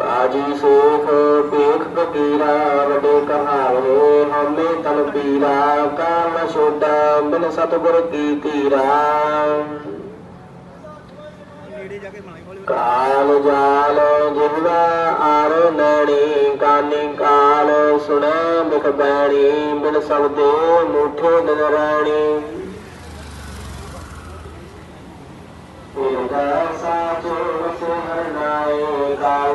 ਰਾਜੀ ਸੇਖ ਦੇਖ ਫਕੀਰਾ ਵਡੇ ਕਹਾਵੇ ਹਮੇ ਤਨ ਪੀਰਾ ਕਾਮ ਛੋਡਾ ਬਿਨ ਸਤਗੁਰ ਕੀ ਤੀਰਾ ਕਾਲ ਜਾਲ ਜਿਵਵਾ ਆਰ ਨੜੀ ਕਾਨੀ ਕਾਲ ਸੁਣੈ ਮੁਖ ਬੈਣੀ, ਬਿਨ ਸਬਦੇ ਮੂਠੇ ਨਰਾਣੀ ਉਹਦਾ ਸਾਚੋ ਵਸੇ ਹਰਨਾਏ ਕਾਲ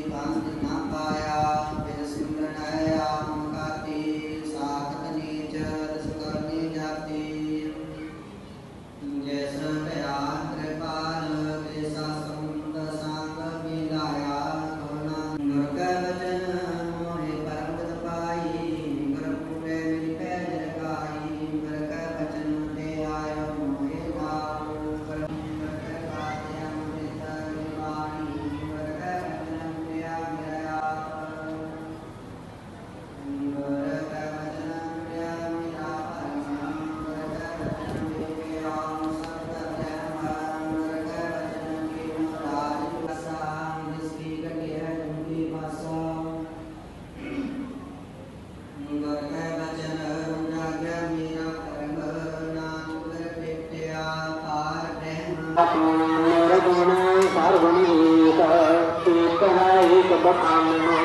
the सर्वनिवेश एक बखान